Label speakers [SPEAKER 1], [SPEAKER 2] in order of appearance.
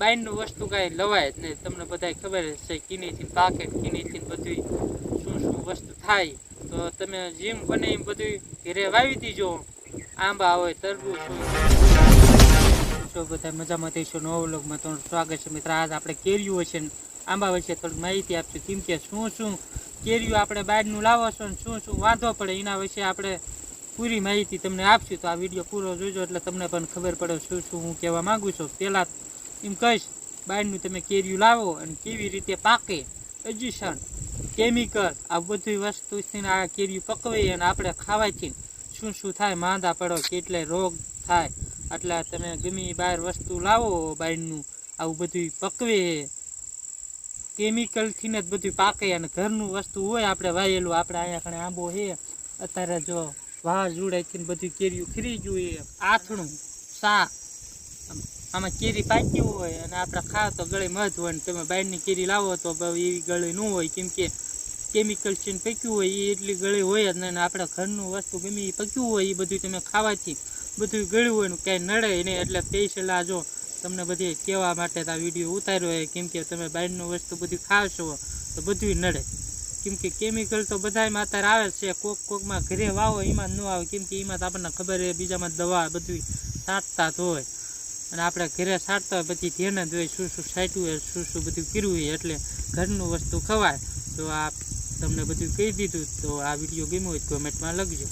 [SPEAKER 1] બાયણનું વસ્તુ કાંઈ લવાય જ નહીં. તમને બધાય ખબર છે કીનીથી પાકે કીનીથી બધું શું શું વસ્તુ થાય. તો તમે જેમ બને એમ બધું ઘેરે વાવી દીજો. આંબા હોય, તરબૂચ બધા મજામાં થઈશું નવો તમારું સ્વાગત છે. મિત્ર, આજ આપણે કેરીઓ ને આંબા વિશે થોડીક માહિતી આપશું. કેમ કે શું શું કેરીઓ આપણે બહારનું લાવો છો ને શું શું વાંધો પડે એના વિશે આપણે પૂરી માહિતી તમને આપશું. તો આ વીડિયો પૂરો જોજો એટલે તમને પણ ખબર પડે શું શું હું કહેવા માગું છું. પહેલાં એમ કહીશ બહારનું તમે કેરીયું લાવો અને કેવી રીતે પાકે? એજ્યુશન કેમિકલ આ બધી વસ્તુથી આ કેરીયું પકવે અને આપણે ખાવાથી શું શું થાય? માંદા પડો, કેટલે રોગ થાય? એટલે તમે ગમે બહાર વસ્તુ લાવો બહારનું આવું બધું પકવે. કેમિકલથી ને જ બધું પાકે અને ઘરનું વસ્તુ હોય આપણે વાયેલું, આપણે અહીંયા કણે આંબો છે. અત્યારે જો વાહ જોડાયથી ને બધું કેરીયું ખરી ગયું એ આથણું, શાક આમ- કેરી પાકી હોય અને આપણે ખાવ તો ગળે મધ હોય તમે બહારની કેરી લાવો તો એવી ગળે ન હોય. કેમ કે કેમિકલ ચીન પક્યું હોય એ એટલી ગળે હોય જ નહીં આપણે ઘરનું વસ્તુ ગમે એ પક્યું હોય એ બધું તમે ખાવાથી બધું ગળ્યું હોય ને કાંઈ નડે નહીં. એટલે પૈસેલા જો તમને બધી કહેવા માટે આ વીડિયો ઉતાર્યો હોય કેમ કે તમે બહારનું વસ્તુ બધું ખાશો તો બધું નડે. કેમ કે કેમિકલ તો બધામાં અત્યારે આવે છે. કોક કોકમાં ઘરે વાવો એમાં ન આવે. કેમ કે એમાં તો આપણને ખબર છે, બીજામાં દવા બધું છાંટતા જ હોય. અને આપણે ઘરે છાંટતા હોય પછી ધ્યાન જ હોય શું શું છાંટ્યું હોય, શું શું બધું કર્યું હોય એટલે ઘરનું વસ્તુ ખવાય. તો આ તમને બધું કહી દીધું, તો આ વીડિયો ગમ્યો હોય તો કમેન્ટમાં લખજો.